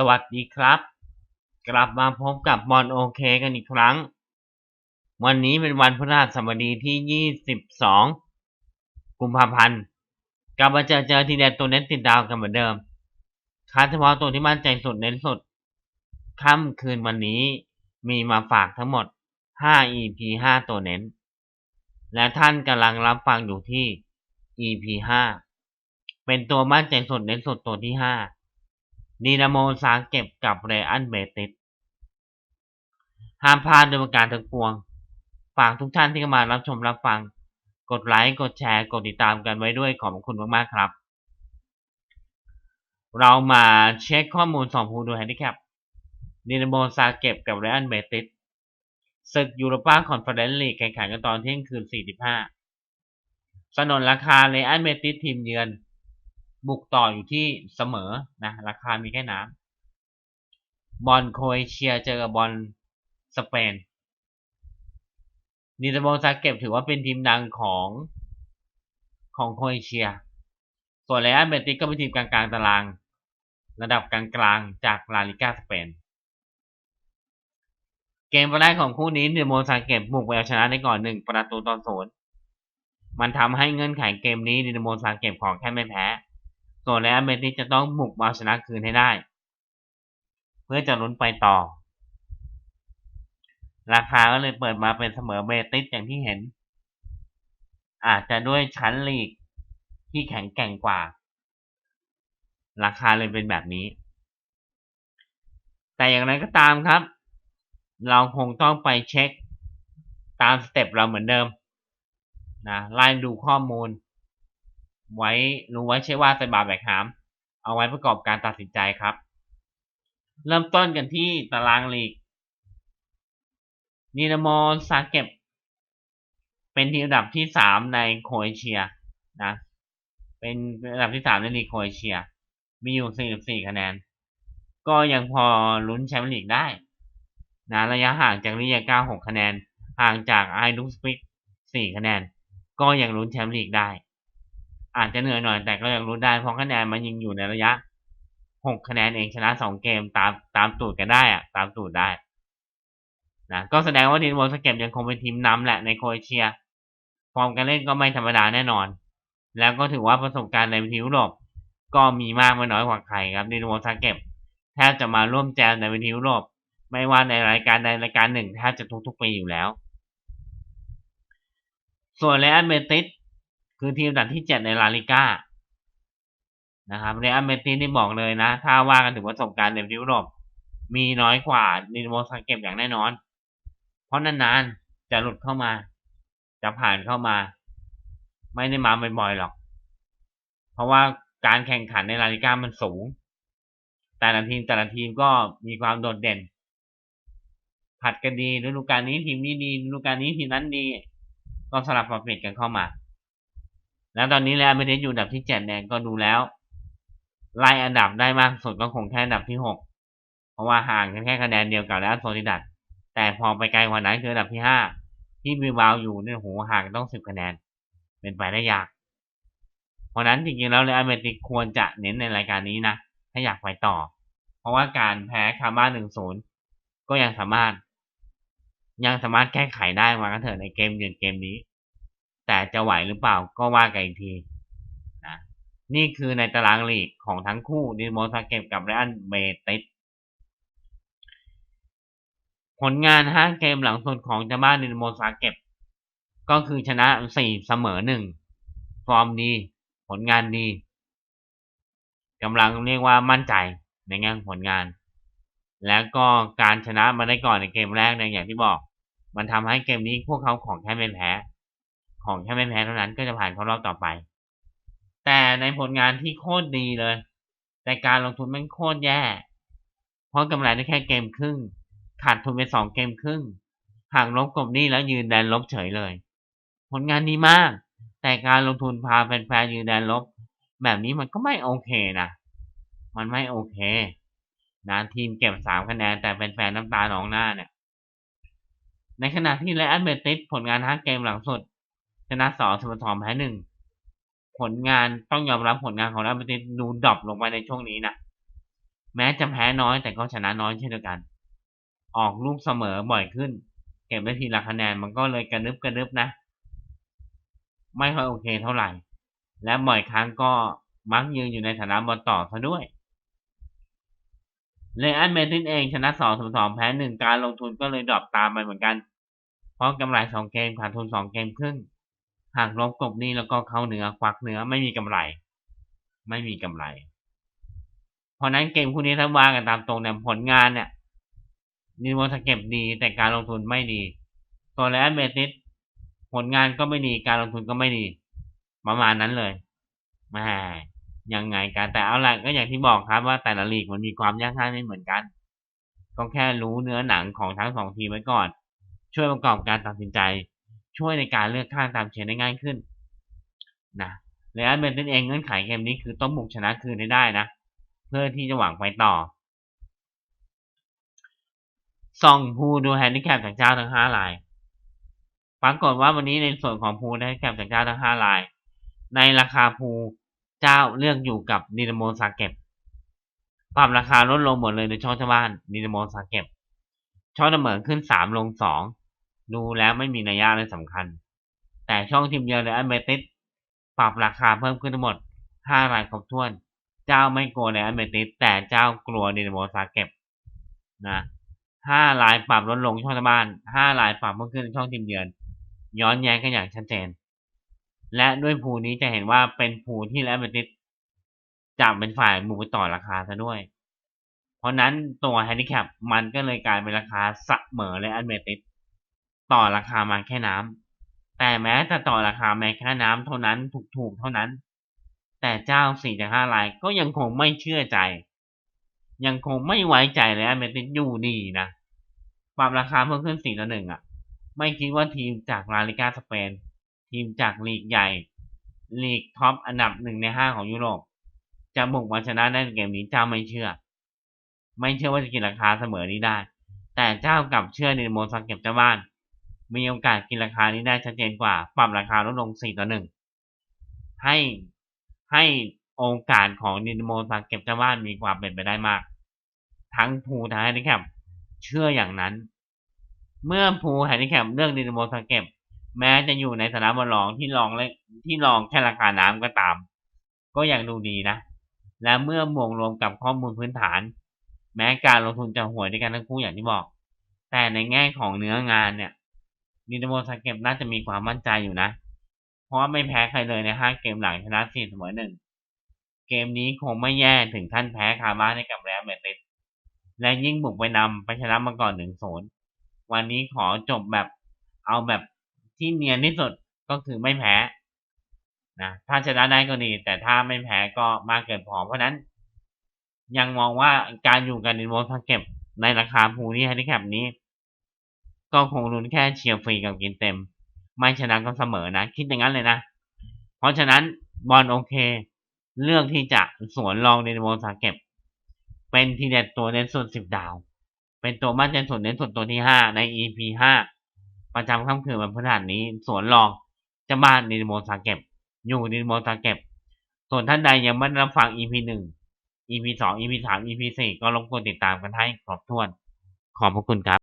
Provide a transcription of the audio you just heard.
สวัสดีครับ กลับมาพบกับบอลโอเคกันอีกครั้ง วันนี้เป็นวันพฤหัสบดีที่ 22 กุมภาพันธ์กลับมาเจอเจอทีเด็ดตัวเน้นติดดาวกันเหมือนเดิมคัดเฉพาะตัวที่มั่นใจสุดเน้นสุดค่ำคืนวันนี้มีมาฝากทั้งหมด 5 EP 5 ตัวเน้น และท่านกำลังรับฟังอยู่ที่ EP 5เป็นตัวมั่นใจสุดเน้นสุดตัวที่ 5 ดีนาโมซาเก็บกับเรอันเบติสห้ามพลาดโดยประการทั้งปวง ฝากทุกท่านที่เข้ามารับชมรับฟัง กดไลค์ กดแชร์ กดติดตามกันไว้ด้วยขอบคุณมากๆครับ เรามาเช็คข้อมูลสองผู้ดูแฮนดิแคปดีนาโมซาเก็บกับเรอันเบติสศึกยูโรปาคอนเฟอเรนซ์ลีกแข่งขันกันตอนเที่ยงคืน 45 สนนราคาเรอันเบติสทีมเยือน บุกต่ออยู่ที่เสมอนะราคามีแค่น้ำบอลโคเอเชียเจอกับบอลสเปนนิตาโบซาเก็บถือว่าเป็นทีมดังของของโคเอเชีย ส่วนเรอัลเบติสก็เป็นทีมกลางๆตาราง ระดับกลางๆจากลาลิกาสเปนเกมแรกของคู่นี้นิตาโบซาเก็บบุกไปเอาชนะได้ก่อนหนึ่งประตูต่อศูนย์มันทำให้เงื่อนไขเกมนี้ดินาโมซาเก็บของแค่ไม่แพ้ ส่วนเรอัลเบติสจะต้องบุกมาชนะคืนให้ได้ เพื่อจะลุ้นไปต่อ ราคาก็เลยเปิดมาเป็นเสมอเบติสอย่างที่เห็น อาจจะด้วยชั้นลีกที่แข็งแกร่งกว่า ราคาเลยเป็นแบบนี้ แต่อย่างไรก็ตามครับ เราคงต้องไปเช็คตามสเต็ปเราเหมือนเดิมนะไล่ดูข้อมูล ไว้รู้ไว้ใช่ว่าใส่บาแบกหาม เอาไว้ประกอบการตัดสินใจครับ เริ่มต้นกันที่ตารางลีกนีนาโมซาเก็บ เป็นทีมอันดับที่สามในโคเอเชียนะเป็นอันดับที่สามในลีกโคเอเชีย มีอยู่สี่สี่คะแนน ก็ยังพอลุ้นแชมป์ลีกได้นะระยะห่างจากลีกเก้าหกคะแนน ห่างจากไอดุสปิกสี่คะแนน ก็ยังลุ้นแชมป์ลีกได้ อาจจะเหนื่อยหน่อยแต่ก็ยังรู้ได้เพราะคะแนนมันยิงอยู่ในระยะหกคะแนนเองชนะสองเกมตามตามตูดกันได้อะตามตูดได้นะก็แสดงว่าทีมโมสเก็ตยังคงเป็นทีมนำแหละในโครเอเชีย ฟอร์มการเล่นก็ไม่ธรรมดาแน่นอน แล้วก็ถือว่าประสบการณ์ในทีมยุโรปก็มีมากไม่น้อยกว่าใครครับดินโมซาเก็บแทบจะมาร่วมแจมในวิทยุโรป ไม่ว่าในรายการใดรายการหนึ่งแทบจะทุกๆปีอยู่แล้ว ส่วนเรอัลเบติส คือทีมดับที่เจ็ดในลาลิก้านะครับเรอัลเมติสนี่บอกเลยนะ ถ้าว่ากันถึงประสบการณ์ในยุโรปมีน้อยกว่านิโมซังเก็บอย่างแน่นอน เพราะนานๆ จะหลุดเข้ามา จะผ่านเข้ามา ไม่ได้มาบ่อยๆหรอก เพราะว่าการแข่งขันในลาลิก้ามันสูง แต่ละทีมแต่ละทีมก็มีความโดดเด่น ผัดกันดีฤดูกาลนี้ทีมนี้ดีฤดูกาลนี้ทีมนั้นดี ก็สลับปรับเปลี่ยนกันเข้ามา แล้วตอนนี้แล้วไม่ได้อยู่อันดับที่เจ็ดเนี่ยก็ดูแล้วไล่อันดับได้มากสุดก็คงแค่อันดับที่หกเพราะว่าห่างกันแค่คะแนนเดียวกับแล้วโซลิดัตแต่พอไปไกลกว่านั้นคืออันดับที่ห้าที่มีวบาวอยู่เนี่ยโหห่างต้องสิบคะแนน เป็นไปได้ยาก เพราะนั้นจริงๆแล้วเลยอเมริกควรจะเน้นในรายการนี้นะถ้าอยากไปต่อ เพราะว่าการแพ้คาร์มาหนึ่งศูนย์ก็ยังสามารถ ยังสามารถแก้ไขได้มากันเถอะในเกมเยือนเกมนี้ แต่จะไหวหรือเปล่าก็ว่ากันอีกทีนะนี่คือในตารางลีกของทั้งคู่ดิโมซาเก็บกับเรอันเบติสผลงานห้าเกมหลังสุดของจาบ้านดิโมซาเก็บ ก็คือชนะสี่เสมอหนึ่งฟอร์มดี ผลงานดีกำลังเรียกว่ามั่นใจในแง่ผลงาน แล้วก็การชนะมาได้ก่อนในเกมแรกเนี่ยอย่างที่บอก มันทำให้เกมนี้พวกเขาของแค่ไม่แพ้ ของแค่ไม่แพ้เท่านั้นก็จะผ่านเข้ารอบต่อไป แต่ในผลงานที่โคตรดีเลย แต่การลงทุนมันโคตรแย่ เพราะกำไรได้แค่เกมครึ่ง ขาดทุนไปสองเกมครึ่งห่างลบกบนี้แล้วยืนแดนลบเฉยเลย ผลงานดีมาก แต่การลงทุนพาแฟนๆยืนแดนลบ แบบนี้มันก็ไม่โอเคนะมันไม่โอเคนะทีมเก็บสามคะแนนแต่แฟนๆน้ำตาหนองหน้าเนี่ยในขณะที่ไลอันเบติสผลงานห้าเกมหลังสุด ชนะสองสมทอมแพ้หนึ่งผลงานต้องยอมรับผลงานของราชบุรีดูดรอปลงไปในช่วงนี้นะแม้จะแพ้น้อยแต่ก็ชนะน้อยเช่นเดียวกัน ออกลูกเสมอบ่อยขึ้น เก็บได้ทีละคะแนนมันก็เลยกระนึบกระนึบนะ ไม่ค่อยโอเคเท่าไหร่ และบ่อยครั้งก็มักยืนอยู่ในฐานะบอลต่อซะด้วยเลอันเมตินเองชนะ2ถึงแพ้1การลงทุนก็เลยดรอปตามไปเหมือนกัน เพราะกำไร2เกมขาดทุน2เกมครึ่ง หากลบกบนี้แล้วก็เข้าเนื้อควักเนื้อไม่มีกำไร ไม่มีกำไร เพราะนั้นเกมคู่นี้ถ้าว่ากันตามตรงเนี่ยผลงานเนี่ยนิวอสเก็บดีแต่การลงทุนไม่ดีตัวเลอันเมติสผลงานก็ไม่ดีการลงทุนก็ไม่ดี ประมาณนั้นเลยแหมยังไงกันแต่เอาละก็อย่างที่บอกครับว่าแต่ละลีกมันมีความยากง่ายไม่เหมือนกัน ก็แค่รู้เนื้อหนังของทั้งสองทีมไว้ก่อน ช่วยประกอบการตัดสินใจ ช่วยในการเลือกข้างตามเชียร์ได้ง่ายขึ้นนะเรอัลเมดริดเองเงื่อนไขเกมนี้คือต้องบุกชนะคืนให้ได้นะ เพื่อที่จะหวังไปต่อส่องภูดูแฮนดิแคปจากเจ้าทั้งห้ารายปรากฏว่าวันนี้ในส่วนของภูแฮนดิแคปจากเจ้าทั้งห้าราย ในราคาภูเจ้าเลือกอยู่กับดินาโมซาเก็บปรับราคาลดลงหมดเลยในช่องชาวบ้านดินาโมซาเก็บช่องเสมอขึ้นสามลงสอง ดูแล้วไม่มีนัยยะเลยสำคัญ แต่ช่องทีมเดียวในอันเบติสปรับราคาเพิ่มขึ้นทั้งหมดห้ารายครบถ้วน เจ้าไม่กลัวในอันเบติสแต่เจ้ากลัวดินโมซาเก็บนะห้ารายปรับลดลงช่องชาวบ้านห้ารายปรับเพิ่มขึ้นช่องทีมเยือน ย้อนแย้งกันอย่างชัดเจน และด้วยภูนี้จะเห็นว่าเป็นภูที่แลเบติสจะเป็นฝ่ายบุกไปต่อราคาซะด้วย เพราะนั้นตัวแฮนดิแคปมันก็เลยกลายเป็นราคาเสมอเลยอันเบติส ต่อราคามาแค่น้ำแต่แม้จะต่อราคาแม้แค่น้ำเท่านั้นถูกๆเท่านั้น แต่เจ้าสี่จากห้ารายก็ยังคงไม่เชื่อใจ ยังคงไม่ไว้ใจเลยอเบติสอยู่ดีนะปรับราคาเพิ่มขึ้นสี่ต่อหนึ่งอะ ไม่คิดว่าทีมจากลาลิกาสเปน ทีมจากลีกใหญ่ลีกท็อปอันดับหนึ่งในห้าของยุโรปจะบุกมาชนะได้ในเกมนี้เจ้าไม่เชื่อ ไม่เชื่อว่าจะกินราคาเสมอนี้ได้ แต่เจ้ากลับเชื่อในโมซักเก็บเจ้าบ้าน มีโอกาสกินราคานี้ได้ชัดเจนกว่า ปรับราคาลดลงสี่ต่อหนึ่งให้ให้โอกาสของดินโมซักเก็บเจ้าบ้านมีความเป็นไปได้มาก ทั้งภูทั้งแฮนดิแคปเชื่ออย่างนั้น เมื่อภูแฮนดิแคปเลือกดินโมซักเก็บ แม้จะอยู่ในสนามบอลรองที่รองเลยที่รองแค่ราคาน้ำก็ตาม ก็ยังดูดีนะ และเมื่อบวกรวมกับข้อมูลพื้นฐาน แม้การลงทุนจะห่วยด้วยกันทั้งคู่อย่างที่บอก แต่ในแง่ของเนื้องานเนี่ย ดินาโมซาเก็บน่าจะมีความมั่นใจอยู่นะ เพราะว่าไม่แพ้ใครเลยในห้าเกมหลังชนะสี่เสมอหนึ่งเกมนี้คงไม่แย่ถึงขั้นแพ้คาบ้านให้กับแรอัลเมดริดและยิ่งบุกไปนำไปชนะมาก่อนหนึ่งศูนย์วันนี้ขอจบแบบเอาแบบที่เนียนที่สุดก็คือไม่แพ้นะถ้าชนะได้ก็ดี แต่ถ้าไม่แพ้ก็มากเกินพอเพราะนั้น ยังมองว่าการอยู่กันในโมซาเก็บในราคาภูนี่แฮนดิแคปนี้ ก็คงรุนแค่เชียร์ฟรีกับกินเต็ม ไม่ชนะก็เสมอนะ คิดอย่างนั้นเลยนะ เพราะฉะนั้นบอลโอเค เลือกที่จะสวนรองในโมซาเก็บ เป็นทีเด็ดตัวเน้นส่วนสิบดาว เป็นตัวมั่นใจส่วนเน้นส่วนตัวที่ห้าใน EP ห้าประจำค่ำคืนวันพฤหัสนี้สวนรองจะบ้านดินโมซาเก็บ อยู่ดินโมซาเก็บ ส่วนท่านใดยังไม่ได้รับฟัง EP หนึ่ง EP สอง EP สาม EP สี่ก็รบกวนติดตามกันให้ครบถ้วน ขอบพระคุณครับ